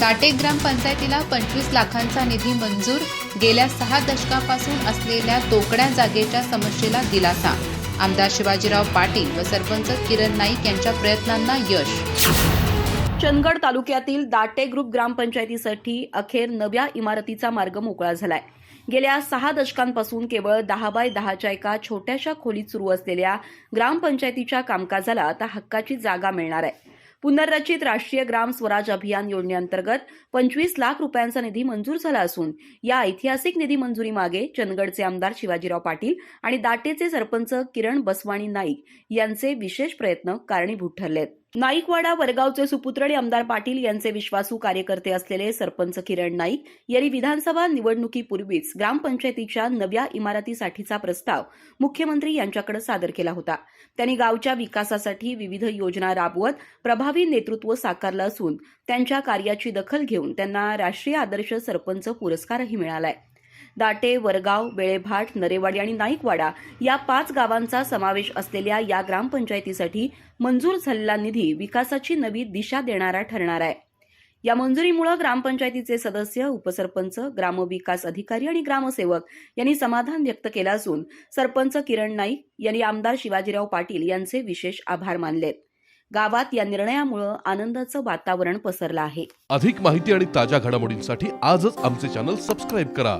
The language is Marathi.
दाटे ग्रामपंचायतीला पंचवीस लाखांचा निधी मंजूर गेल्या सहा दशकापासून असलेल्या तोकड्या जागेच्या समस्येला दिलासा. आमदार शिवाजीराव पाटील व सरपंच किरण नाईक यांच्या प्रयत्नांना यश. चंदगड तालुक्यातील दाटे ग्रुप ग्रामपंचायतीसाठी अखेर नव्या इमारतीचा मार्ग मोकळा झालाय. गेल्या सहा दशकांपासून केवळ दहा बाय दहाच्या एका छोट्याशा खोलीत सुरू असलेल्या ग्रामपंचायतीच्या कामकाजाला आता हक्काची जागा मिळणार आहे. पुनर्रचित राष्ट्रीय ग्राम स्वराज अभियान योजनेअंतर्गत पंचवीस लाख रुपयांचा निधी मंजूर झाला असून या ऐतिहासिक निधी मंजुरीमागे चंदगडचे आमदार शिवाजीराव पाटील आणि दाटेचे सरपंच किरण बसवाणी नाईक यांचे विशेष प्रयत्न कारणीभूत ठरले आहेत नाईकवाडा वरगावचे सुपुत्र आणि आमदार पाटील यांचे विश्वासू कार्यकर्ते असलेले सरपंच किरण नाईक यांनी विधानसभा निवडणुकीपूर्वीच ग्रामपंचायतीच्या नव्या इमारतीसाठीचा प्रस्ताव मुख्यमंत्री यांच्याकडे सादर केला होता. त्यांनी गावच्या विकासासाठी विविध योजना राबवत प्रभावी नेतृत्व साकारलं असून त्यांच्या कार्याची दखल घेऊन त्यांना राष्ट्रीय आदर्श सरपंच पुरस्कारही मिळाला आहे दाटे वरगाव बेळेभाट नरेवाडी आणि नाईकवाडा या पाच गावांचा समावेश असलेल्या या ग्रामपंचायतीसाठी मंजूर झालेला निधी विकासाची नवी दिशा देणारा ठरणार आहे. या मंजुरीमुळे ग्रामपंचायतीचे सदस्य उपसरपंच ग्रामविकास अधिकारी आणि ग्रामसेवक यांनी समाधान व्यक्त केलं असून सरपंच किरण नाईक यांनी आमदार शिवाजीराव पाटील यांचे विशेष आभार मानलेत गावात या निर्णयामुळे आनंदाचं वातावरण पसरलं आहे. अधिक माहिती आणि ताज्या घडामोडींसाठी आजच आमचे चॅनल सबस्क्राईब करा.